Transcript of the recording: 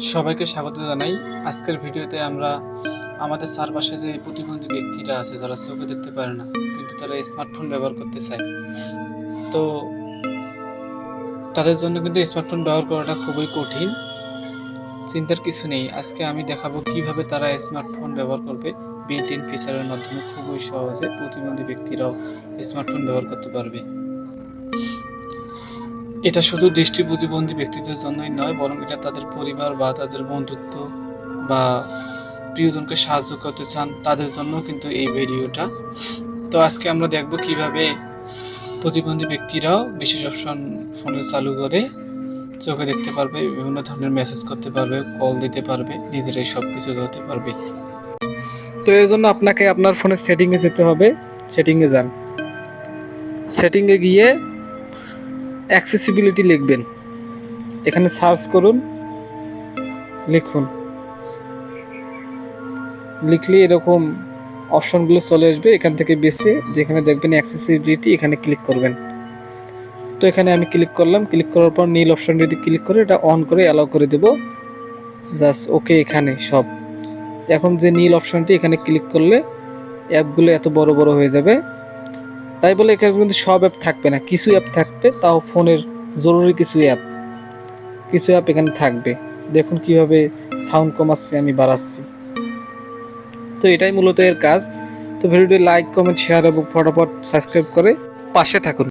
সবাইকে স্বাগত জানাই। আজকের ভিডিওতে আমরা আমাদের চারপাশে যে প্রতিবন্ধী ব্যক্তিরা আছে, যারা চোখে দেখতে পারে না, কিন্তু তারা স্মার্টফোন ব্যবহার করতে চায়। তো তাদের জন্য কিন্তু স্মার্টফোন ব্যবহার করাটা খুবই কঠিন। চিন্তার কিছু নেই। আজকে আমি দেখাবো কীভাবে তারা স্মার্টফোন ব্যবহার করবে। বিল্ট ইন ফিচারের মাধ্যমে খুবই সহজে প্রতিবন্ধী ব্যক্তিরাও স্মার্টফোন ব্যবহার করতে পারবে। এটা শুধু দৃষ্টি প্রতিবন্ধী ব্যক্তিদের জন্যই নয়, বরং এটা তাদের পরিবার বা তাদের বন্ধুত্ব বা প্রিয়জনকে সাহায্য করতে চান, তাদের জন্য কিন্তু এই ভিডিওটা। তো আজকে আমরা দেখব কীভাবে প্রতিবন্ধী ব্যক্তিরাও বিশেষ অপশন ফোনে চালু করে চোখে দেখতে পারবে, বিভিন্ন ধরনের মেসেজ করতে পারবে কল দিতে পারবে, নিজেরাই সব কিছু করতে পারবে। তো এর জন্য আপনাকে আপনার ফোনের সেটিংয়ে যেতে হবে। সেটিংয়ে যান। সেটিংয়ে গিয়ে অ্যাক্সেসিবিলিটি লিখবেন। এখানে সার্চ করুন, লিখুন। লিখলে এরকম অপশনগুলো চলে আসবে এখান থেকে বেছে, যেখানে দেখবেন অ্যাক্সেসিবিলিটি এখানে ক্লিক করবেন। তো এখানে আমি ক্লিক করলাম ক্লিক করার পর নীল অপশনটি ক্লিক করে এটা অন করে অ্যালাউ করে দেব। জাস্ট ওকে এখানে সব। এখন যে নীল অপশনটি এখানে ক্লিক করলে অ্যাপগুলো এত বড় বড় হয়ে যাবে। তাই বলে এখানে কিন্তু সব অ্যাপ থাকবে না। কিছু অ্যাপ থাকবে, তাও ফোনের জরুরি কিছু অ্যাপ কিছু অ্যাপ এখানে থাকবে। দেখুন কীভাবে সাউন্ড কমাচ্ছি, আমি বাড়াচ্ছি। তো এটাই মূলত এর কাজ। তো ভিডিওটি লাইক কমেন্ট শেয়ার এবং ফটাফট সাবস্ক্রাইব করে পাশে থাকুন।